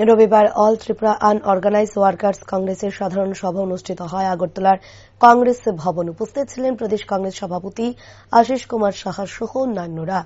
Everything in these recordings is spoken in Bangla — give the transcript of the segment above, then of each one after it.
রবিবার অল ত্রিপুরা আনঅর্গানাইজ ওয়ার্কার্স কংগ্রেসের সাধারণ সভা অনুষ্ঠিত হয় আগরতলার কংগ্রেস ভবন উপস্থিত ছিলেন প্রদেশ কংগ্রেস সভাপতি আশিস কুমার সাহা সহ অন্যান্যরা।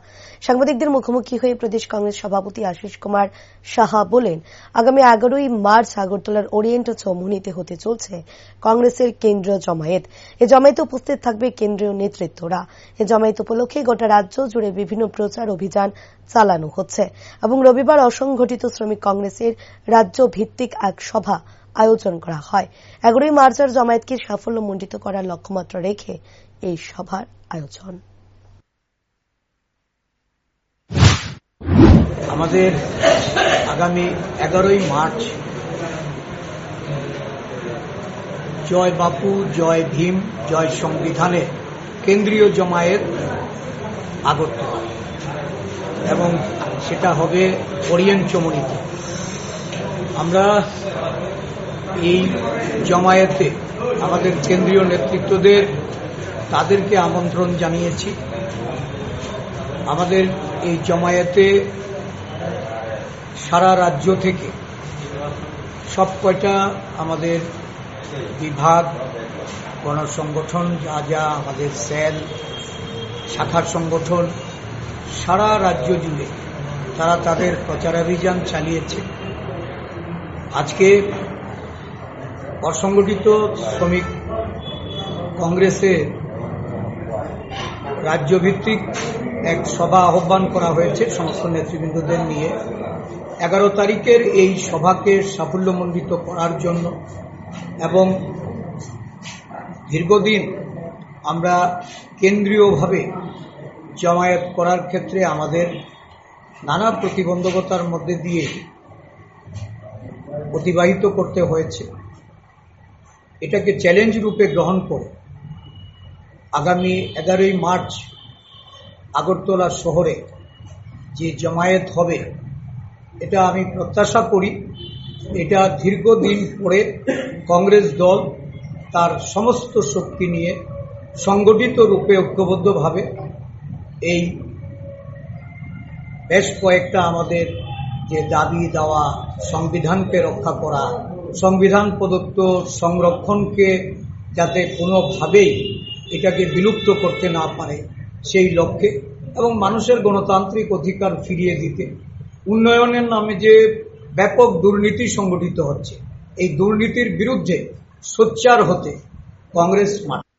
সাংবাদিকদের মুখোমুখি হয়ে প্রদেশ কংগ্রেস সভাপতি আশিস কুমার সাহা বলেন, আগামী এগারোই মার্চ আগরতলার ওরিয়েন্ট চৌমুহনীতে হতে চলছে কংগ্রেসের কেন্দ্রীয় জমায়েত। এ জমায়েতে উপস্থিত থাকবে কেন্দ্রীয় নেতৃত্বরা। এ জমায়েত উপলক্ষে গোটা রাজ্য জুড়ে বিভিন্ন প্রচার অভিযান চালানো হচ্ছে এবং রবিবার অসংগঠিত শ্রমিক কংগ্রেসের রাজ্য ভিত্তিক এক সভা আয়োজন করা হয়। এগারোই মার্চের জমায়েতকে সাফল্যমণ্ডিত করার লক্ষ্যমাত্রা রেখে এই সভার আয়োজন। আমাদের আগামী এগারোই মার্চ, জয় বাপু, জয় ভীম, জয় সংবিধানের কেন্দ্রীয় জমায়েত আগত এবং সেটা হবে ওরিয়েন্ট চমনিতে। আমরা এই জমায়েতে আমাদের কেন্দ্রীয় নেতৃত্বদের তাদেরকে আমন্ত্রণ জানিয়েছি। আমাদের এই জমায়েতে সারা রাজ্য থেকে সব কয়টা আমাদের বিভাগ, গণসংগঠন, যা যা আমাদের সেল, শাখার সংগঠন, সারা রাজ্য জুড়ে তারা তাদের প্রচারাভিযান চালিয়েছে। আজকে অসংগঠিত শ্রমিক কংগ্রেসের রাজ্যভিত্তিক এক সভা আহ্বান করা হয়েছে সমস্ত নেতৃবৃন্দদের নিয়ে। এগারো তারিখের এই সভাকে সাফল্যমণ্ডিত করার জন্য এবং দীর্ঘদিন আমরা কেন্দ্রীয়ভাবে জমায়েত করার ক্ষেত্রে আমাদের নানা প্রতিবন্ধকতার মধ্যে দিয়ে অতিবাহিত করতে হয়েছে। এটাকে চ্যালেঞ্জ রূপে গ্রহণ করে। আগামী এগারোই মার্চ আগরতলা শহরে যে জমায়েত হবে, এটা আমি প্রত্যাশা করি। এটা দীর্ঘদিন পরে কংগ্রেস দল তার সমস্ত শক্তি নিয়ে সংগঠিত রূপে ঐক্যবদ্ধভাবে এই বেশ কয়েকটা আমাদের যে দাবি দেওয়া সংবিধানকে রক্ষা করা সংবিধান প্রদত্ত সংরক্ষণকে যাতে কোনোভাবেই এটাকে বিলুপ্ত করতে না পারে, সেই লক্ষ্যে এবং মানুষের গণতান্ত্রিক অধিকার ফিরিয়ে দিতে। উন্নয়নের নামে যে ব্যাপক দুর্নীতি সংগঠিত হচ্ছে, এই দুর্নীতির বিরুদ্ধে সোচ্চার হতে কংগ্রেস মাঠ।